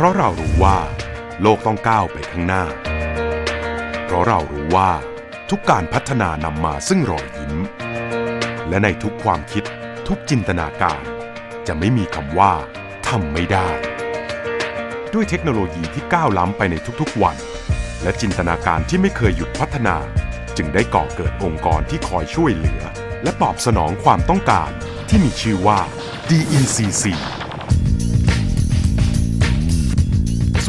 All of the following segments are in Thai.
เพราะเรารู้ว่า โลกต้องก้าวไปข้างหน้า เพราะเรารู้ว่า ทุกการพัฒนานำมาซึ่งรอยยิ้ม และในทุกความคิดทุกจินตนาการ จะไม่มีคำว่าทำไม่ได้ ด้วยเทคโนโลยีที่ก้าวล้ำไปในทุกๆวัน และจินตนาการที่ไม่เคยหยุดพัฒนา จึงได้ก่อเกิดองค์กรที่คอยช่วยเหลือ และตอบสนองความต้องการที่มีชื่อว่า DECC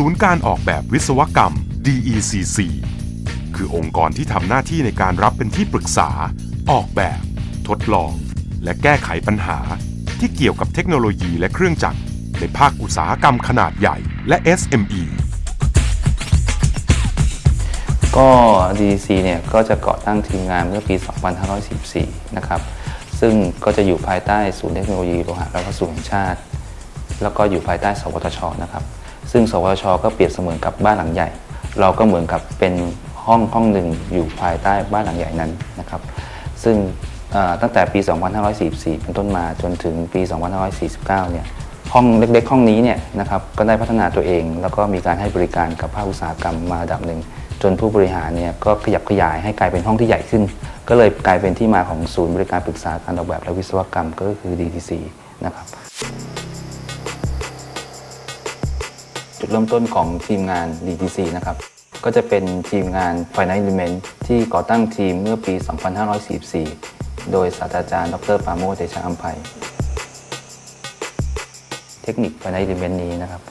ศูนย์การออกแบบวิศวกรรม DECC คือองค์กรที่ทำหน้าที่ในการรับเป็นที่ปรึกษา ออกแบบ ทดลอง และแก้ไขปัญหา ที่เกี่ยวกับเทคโนโลยีและเครื่องจักร ในภาคอุตสาหกรรมขนาดใหญ่และ SME ก็ DDC เนี่ยก็จะก่อตั้งทีมงานเมื่อปี 2514นะครับ ซึ่งก็จะอยู่ภายใต้ศูนย์เทคโนโลยีโลหะและวัสดุแห่งชาติ แล้วก็อยู่ภายใต้ สวทช นะครับ ซึ่งสวทชก็เปรียบเสมือนกับบ้านหลังใหญ่ เราก็เหมือนกับเป็นห้องห้องหนึ่งอยู่ภายใต้บ้านหลังใหญ่นั้นนะครับซึ่งตั้งแต่ปี 2544 เป็นต้นมาจนถึงปี 2549 เนี่ยห้องเล็กๆ ห้องนี้เนี่ยนะครับก็ได้พัฒนาตัวเอง แล้วก็มีการให้บริการกับภาคอุตสาหกรรมมาระดับหนึ่ง จนผู้บริหารเนี่ยก็ขยับขยายให้กลายเป็นห้องที่ใหญ่ขึ้น ก็เลยกลายเป็นที่มาของศูนย์บริการปรึกษาการออกแบบและวิศวกรรมก็คือ DTC นะครับ จุดเริ่มต้นของทีมงาน DTC นะครับ ก็จะเป็นทีมงาน Finance Element ที่ก่อตั้งทีมเมื่อปี 2544 โดยศาสตราจารย์ ดรปาโมเดชะอัมภัย เทคนิค Finance Element นี้นะครับ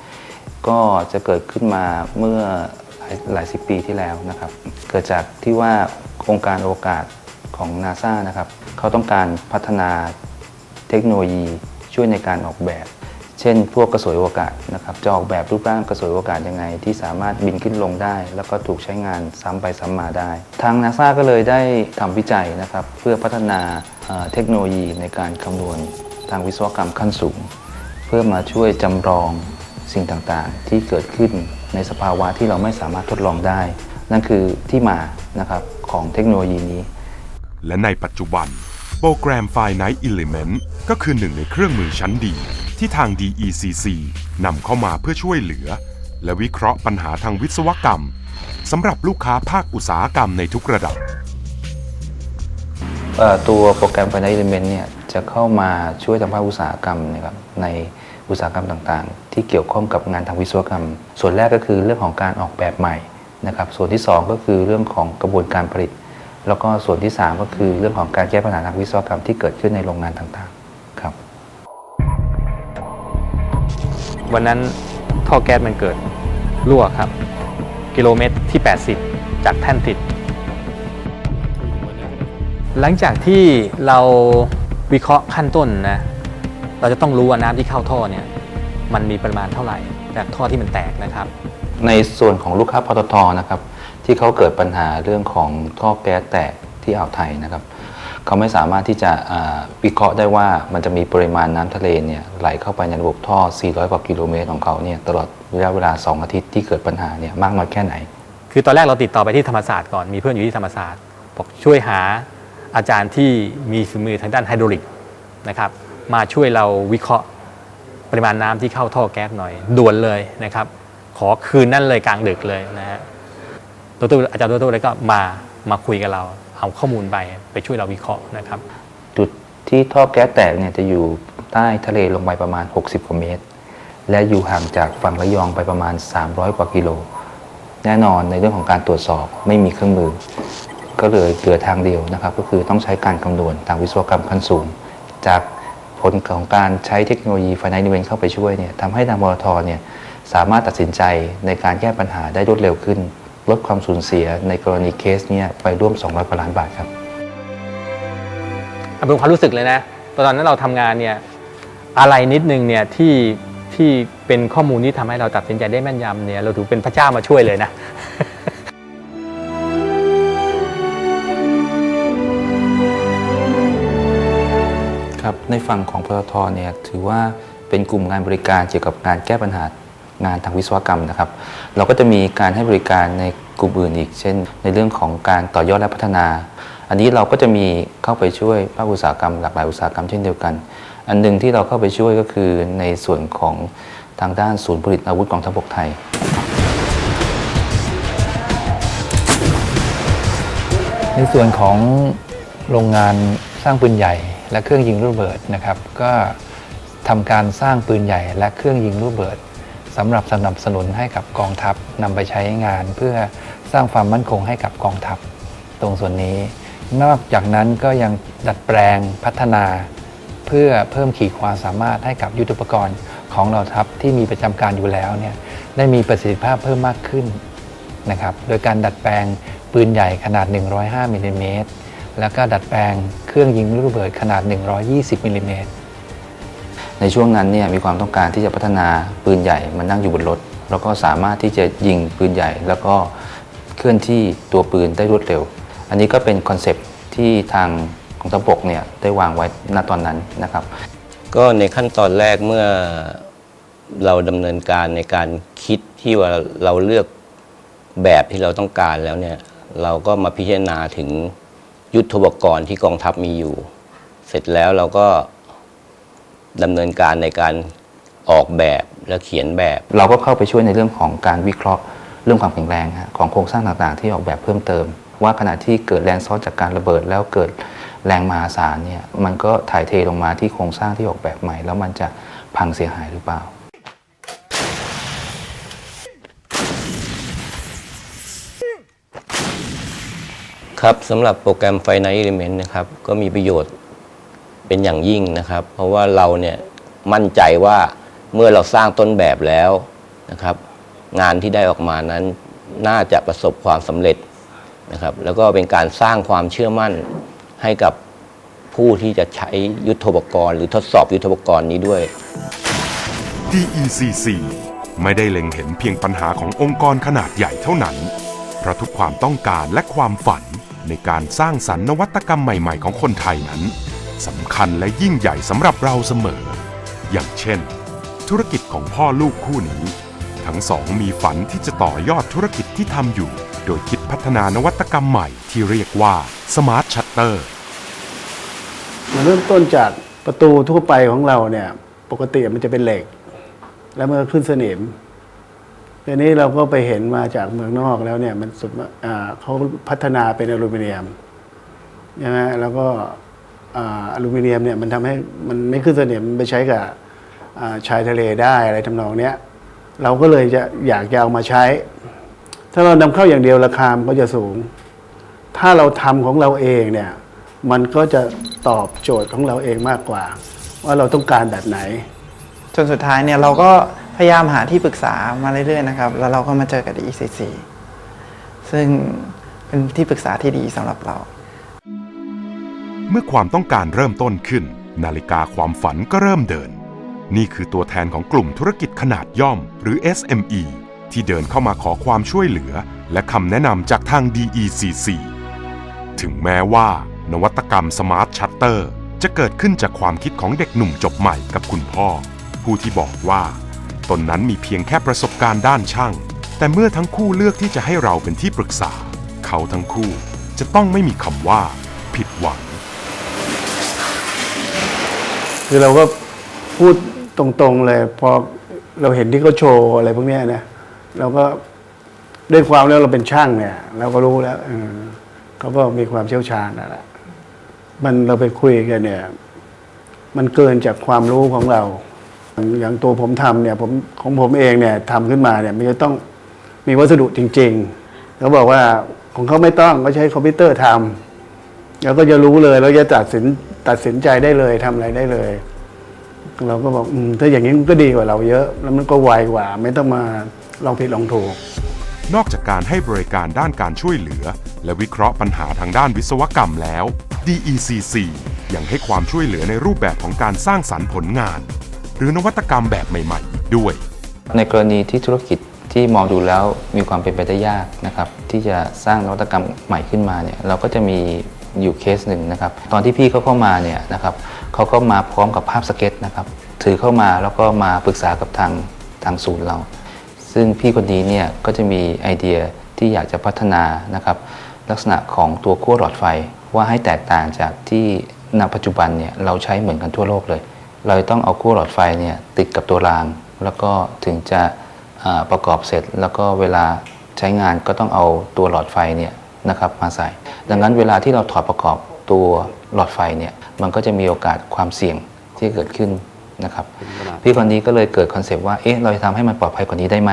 ก็จะเกิดขึ้นมาเมื่อหลายลายสิบปีที่แล้วนะครับ เกิดจากที่ว่าองค์การโอกาสของ NASA นะครับ เขาต้องการพัฒนาเทคโนโลยีช่วยในการออกแบบ เช่น พวกกระสวยอวกาศนะครับจะออกแบบรูปร่างกระสวยอวกาศยังไง ที่สามารถบินขึ้นลงได้ แล้วก็ถูกใช้งานซ้ำไปซ้ำมาได้ ทาง NASA ก็เลยได้ทำวิจัยนะครับเพื่อพัฒนาเเทคโนโลยีในการคำนวณทางวิศวกรรมขั้นสูง เพื่อมาช่วยจำลองสิ่งต่างๆ ที่เกิดขึ้นในสภาวะที่เราไม่สามารถทดลองได้ นั่นคือที่มานะครับของเทคโนโลยีนี้ และในปัจจุบันโปรแกรม Finite Element ก็คือหนึ่งในเครื่องมือชั้นดี ที่ทาง DECC นำเข้ามาเพื่อช่วยเหลือ และวิเคราะห์ปัญหาทางวิศวกรรมสำหรับลูกค้าภาคอุตสาหกรรมในทุกระดับ ตัวโปรแกรม Finite Element เนี่ยจะเข้ามาช่วยทางภาคอุตสาหกรรมนะครับในอุตสาหกรรมต่างๆ ที่เกี่ยวข้องกับงานทางวิศวกรรม ส่วนแรกก็คือเรื่องของการออกแบบใหม่นะครับ ส่วนที่ 2 ก็คือเรื่องของกระบวนการผลิต แล้วก็ส่วนที่ 3 ก็คือเรื่องของการแก้ปัญหาทางวิศวกรรมที่เกิดขึ้นในโรงงานต่างๆ วันนั้นท่อแก๊สมันเกิดรั่วครับ กิโลเมตรที่ 80 จากแท่นติด หลังจากที่เราวิเคราะห์ขั้นต้นนะ เราจะต้องรู้ว่าน้ำที่เข้าท่อเนี่ยมันมีปริมาณเท่าไหร่ จากท่อที่มันแตกนะครับ ในส่วนของลูกค้าปตทนะครับ ที่เขาเกิดปัญหาเรื่องของท่อแก๊สแตกที่อ่าวไทยนะครับ เขาไม่สามารถที่จะวิเคราะห์ได้ว่ามันจะมีปริมาณน้ำทะเลเนี่ยไหลเข้าไปในระบบท่อ 400 กว่ากิโลเมตรของเขาเนี่ยตลอดระยะเวลา 2 อาทิตย์ที่เกิดปัญหาเนี่ยมากน้อยแค่ไหน คือตอนแรกเราติดต่อไปที่ธรรมศาสตร์ก่อนมีเพื่อนอยู่ที่ธรรมศาสตร์บอกช่วยหาอาจารย์ที่มีฝีมือทางด้านไฮดรอลิกนะครับมาช่วยเราวิเคราะห์ปริมาณน้ำที่เข้าท่อแก๊สหน่อยด่วนเลยนะครับ ขอคืนนั่นเลยกลางดึกเลยนะฮะดรอาจารย์ดรเลยก็มามาคุยกับเรา เอาข้อมูลไปไปช่วยเราวิเคราะห์นะครับจุดที่ท่อแก๊สแตกเนี่ยจะอยู่ใต้ทะเลลงไปประมาณ 60กว่าเมตร และอยู่ห่างจากฝั่งระยองไปประมาณ 300 กว่ากิโล แน่นอนในเรื่องของการตรวจสอบไม่มีเครื่องมือ ก็เลยเหลือทางเดียวนะครับ ก็คือต้องใช้การคำนวณทางวิศวกรรมขั้นสูง จากผลของการใช้เทคโนโลยีไฟไนนิเวนเข้าไปช่วยเนี่ยทำให้ทางบลทเนี่ยสามารถตัดสินใจในการแก้ปัญหาได้รวดเร็วขึ้น ลดความสูญเสียในกรณีเคสเนี่ยไปร่วม 200กว่าล้านบาทครับเอาเป็นความรู้สึกเลยนะตอนนั้นเราทำงานเนี่ยอะไรนิดนึงเนี่ยที่ที่เป็นข้อมูลที่ทำให้เราตัดสินใจได้แม่นยำเนี่ยเราถือเป็นพระเจ้ามาช่วยเลยนะครับในฝั่งของปตทเนี่ยถือว่าเป็นกลุ่มงานบริการเกี่ยวกับการแก้ปัญหา งานทางวิศวกรรมนะครับ เราก็จะมีการให้บริการในกลุ่มอื่นอีก เช่น ในเรื่องของการต่อยอดและพัฒนา อันนี้เราก็จะมีเข้าไปช่วยภาคอุตสาหกรรมหลากหลายอุตสาหกรรมเช่นเดียวกัน อันหนึ่งที่เราเข้าไปช่วยก็คือในส่วนของทางด้านศูนย์ผลิตอาวุธกองทัพบกไทยในส่วนของโรงงานสร้างปืนใหญ่ และเครื่องยิงลูกระเบิดนะครับ ก็ทำการสร้างปืนใหญ่และเครื่องยิงลูกระเบิด สำหรับสนับสนุนให้กับกองทัพนำไปใช้งาน เพื่อสร้างความมั่นคงให้กับกองทัพ ตรงส่วนนี้ นอกจากนั้นก็ยังดัดแปลงพัฒนา เพื่อเพิ่มขีดความสามารถให้กับยุทธปกรณ์ของเราทัพที่มีประจำการอยู่แล้วเนี่ยได้มีประสิทธิภาพเพิ่มมากขึ้นนะครับโดยการดัดแปลงปืนใหญ่ขนาด 105มิลลิเมตรแล้วก็ดัดแปลงเครื่องยิงลูกระเบิดขนาด 120มิลลิเมตร ในช่วงนั้นเนี่ยมีความต้องการที่จะพัฒนาปืนใหญ่มานั่งอยู่บนรถ แล้วก็สามารถที่จะยิงปืนใหญ่ แล้วก็เคลื่อนที่ตัวปืนได้รวดเร็ว อันนี้ก็เป็นคอนเซปที่ทางกองทัพบกเนี่ยได้วางไว้ณตอนนั้นนะครับ ก็ในขั้นตอนแรกเมื่อเราดำเนินการในการคิดที่ว่าเราเลือกแบบที่เราต้องการแล้วเนี่ยเราก็มาพิจารณาถึงยุทธปกรณ์ที่กองทัพมีอยู่ เสร็จแล้วเราก็ ดำเนินการในการออกแบบและเขียนแบบ เราก็เข้าไปช่วยในเรื่องของการวิเคราะห์เรื่องความแข็งแรงฮะของโครงสร้างต่างๆ ที่ออกแบบเพิ่มเติม ว่าขณะที่เกิดแรงซ้อนจากการระเบิดแล้วเกิดแรงมหาศาลเนี่ยมันก็ถ่ายเทลงมาที่โครงสร้างที่ออกแบบใหม่ แล้วมันจะพังเสียหายหรือเปล่า ครับสำหรับโปรแกรม Finite Element นะครับ ก็มีประโยชน์ เป็นอย่างยิ่งนะครับ เพราะว่าเราเนี่ยมั่นใจว่าเมื่อเราสร้างต้นแบบแล้วนะครับ งานที่ได้ออกมานั้นน่าจะประสบความสำเร็จนะครับ แล้วก็เป็นการสร้างความเชื่อมั่นให้กับผู้ที่จะใช้ยุทธปกรณ์ หรือทดสอบยุทธปกรณ์นี้ด้วย DECC ไม่ได้เล็งเห็นเพียงปัญหาขององค์กรขนาดใหญ่เท่านั้น เพราะทุกความต้องการและความฝันในการสร้างสรรค์นวัตกรรมใหม่ ๆ ของคนไทยนั้น สำคัญและยิ่งใหญ่สำหรับเราเสมอ อย่างเช่น ธุรกิจของพ่อลูกคู่นี้ ทั้งสองมีฝันที่จะต่อยอดธุรกิจที่ทำอยู่ โดยคิดพัฒนานวัตกรรมใหม่ที่เรียกว่า Smart Shutter มันเริ่มต้นจากประตูทั่วไปของเราเนี่ยปกติมันจะเป็นเหล็ก แล้วมันก็ขึ้นสนิมทีนี้เราก็ไปเห็นมาจากเมืองนอกแล้วเนี่ยมันสุดเขาพัฒนาเป็นอลูมิเนียมใช่ไหมแล้วก็ อลูมิเนียมเนี่ยมันทำให้มันไม่ขึ้นสนิมมันไปใช้กับชายทะเลได้อะไรทำนองเนี้ยเราก็เลยจะอยากจะเอามาใช้ ถ้าเรานำเข้าอย่างเดียวราคามันก็จะสูง ถ้าเราทำของเราเองเนี่ยมันก็จะตอบโจทย์ของเราเองมากกว่า ว่าเราต้องการแบบไหน จนสุดท้ายเนี่ยเราก็พยายามหาที่ปรึกษามาเรื่อยๆนะครับ แล้วเราก็มาเจอกับ ECC ซึ่งเป็นที่ปรึกษาที่ดีสำหรับเรา เมื่อความต้องการเริ่มต้นขึ้น นาฬิกาความฝันก็เริ่มเดิน นี่คือตัวแทนของกลุ่มธุรกิจขนาดย่อม หรือ SME ที่เดินเข้ามาขอความช่วยเหลือ และคำแนะนำจากทาง DECC ถึงแม้ว่า นวัตกรรม Smart Shutter จะเกิดขึ้นจากความคิดของเด็กหนุ่มจบใหม่กับคุณพ่อ ผู้ที่บอกว่า ตนนั้นมีเพียงแค่ประสบการณ์ด้านช่าง แต่เมื่อทั้งคู่เลือกที่จะให้เราเป็นที่ปรึกษา เขาทั้งคู่จะต้องไม่มีคำว่า ผิดหวัง คือเราก็พูดตรงๆเลย พอเราเห็นที่เขาโชว์อะไรพวกเนี้ยนะเราก็ด้วยความแล้วเราเป็นช่างเนี่ย เราก็รู้แล้วเออเขาก็มีความเชี่ยวชาญนั่นแหละมันเราไปคุยกันเนี่ย มันเกินจากความรู้ของเรา อย่างตัวผมทำเนี่ย ผมของผมเองเนี่ยทำขึ้นมาเนี่ย มันจะต้องมีวัสดุจริงๆเขาบอกว่าของเขาไม่ต้องเขาใช้คอมพิวเตอร์ทำแล้วก็จะรู้เลยแล้วจะตัดสิน ตัดสินใจได้เลยทำอะไรได้เลย เราก็บอกอมถ้าอย่างนี้มันก็ดีกว่าเราเยอะ แล้วมันก็ไวกว่า ไม่ต้องมาลองผิดลองถูก นอกจากการให้บริการด้านการช่วยเหลือ และวิเคราะห์ปัญหาทางด้านวิศวกรรมแล้ว DECC ยังให้ความช่วยเหลือในรูปแบบของการสร้างสรรค์ผลงาน หรือนวัตกรรมแบบใหม่ๆอีกด้วย ในกรณีที่ธุรกิจที่มองดูแล้วมีความเป็นไปได้ยากนะครับที่จะสร้างนวัตกรรมใหม่ขึ้นมาเนี่ยเราก็จะมี อยู่เคสหนึ่งนะครับ ตอนที่พี่เขาเข้ามาเนี่ยนะครับเขาก็มาพร้อมกับภาพสเก็ตนะครับ ถือเข้ามาแล้วก็มาปรึกษากับทางทางศูนย์เรา ซึ่งพี่คนนี้เนี่ยก็จะมีไอเดียที่อยากจะพัฒนานะครับ ลักษณะของตัวขั้วหลอดไฟว่าให้แตกต่างจากที่ณปัจจุบันเนี่ยเราใช้เหมือนกันทั่วโลกเลย เราต้องเอาขั้วหลอดไฟเนี่ยติดกับตัวราง แล้วก็ถึงจะประกอบเสร็จ แล้วก็เวลาใช้งานก็ต้องเอาตัวหลอดไฟเนี่ย นะครับมาใส่ ดังนั้นเวลาที่เราถอดประกอบตัวหลอดไฟเนี่ยมันก็จะมีโอกาสความเสี่ยงที่เกิดขึ้นนะครับพี่คนนี้ก็เลยเกิดคอนเซปต์ว่าเอ๊ะเราจะทำให้มันปลอดภัยกว่านี้ได้ไหม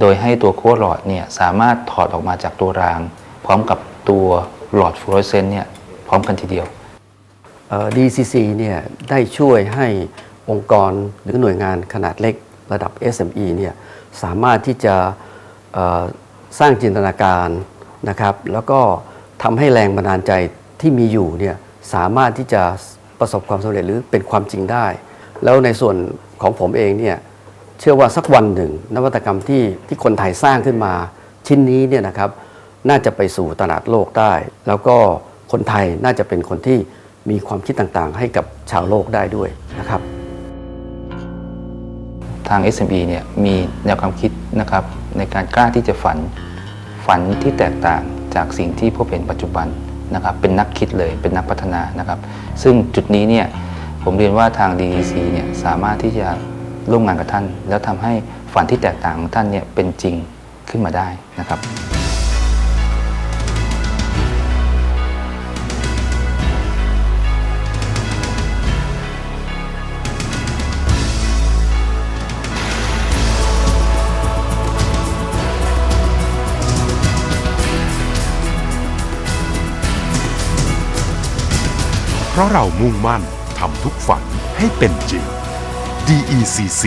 โดยให้ตัวขั้วหลอดเนี่ยสามารถถอดออกมาจากตัวราง พร้อมกับตัวหลอดฟลูออเรสเซนต์เนี่ยพร้อมกันทีเดียว เอ่อ DCC เนี่ยได้ช่วยให้องค์กรหรือหน่วยงานขนาดเล็กระดับ SME เนี่ยสามารถที่จะเอ่อสร้างจินตนาการ นะครับแล้วก็ทำให้แรงบันดาลใจที่มีอยู่เนี่ยสามารถที่จะประสบความสำเร็จหรือเป็นความจริงได้ แล้วในส่วนของผมเองเนี่ยเชื่อว่าสักวันหนึ่ง นวัตกรรมที่ที่คนไทยสร้างขึ้นมา ชิ้นนี้เนี่ยนะครับน่าจะไปสู่ตลาดโลกได้ แล้วก็คนไทยน่าจะเป็นคนที่มีความคิดต่างๆ ให้กับชาวโลกได้ด้วยนะครับ ทาง SME เนี่ยมีแนวความคิดนะครับในการกล้าที่จะฝัน ฝันที่แตกต่างจากสิ่งที่พบเห็นปัจจุบันนะครับเป็นนักคิดเลยเป็นนักพัฒนานะครับ ซึ่งจุดนี้เนี่ยผมเรียนว่าทาง DEC เนี่ยสามารถที่จะร่วมงานกับท่าน แล้วทำให้ฝันที่แตกต่างของท่านเนี่ยเป็นจริงขึ้นมาได้นะครับ เพราะเรามุ่งมั่นทำทุกฝันให้เป็นจริง DECC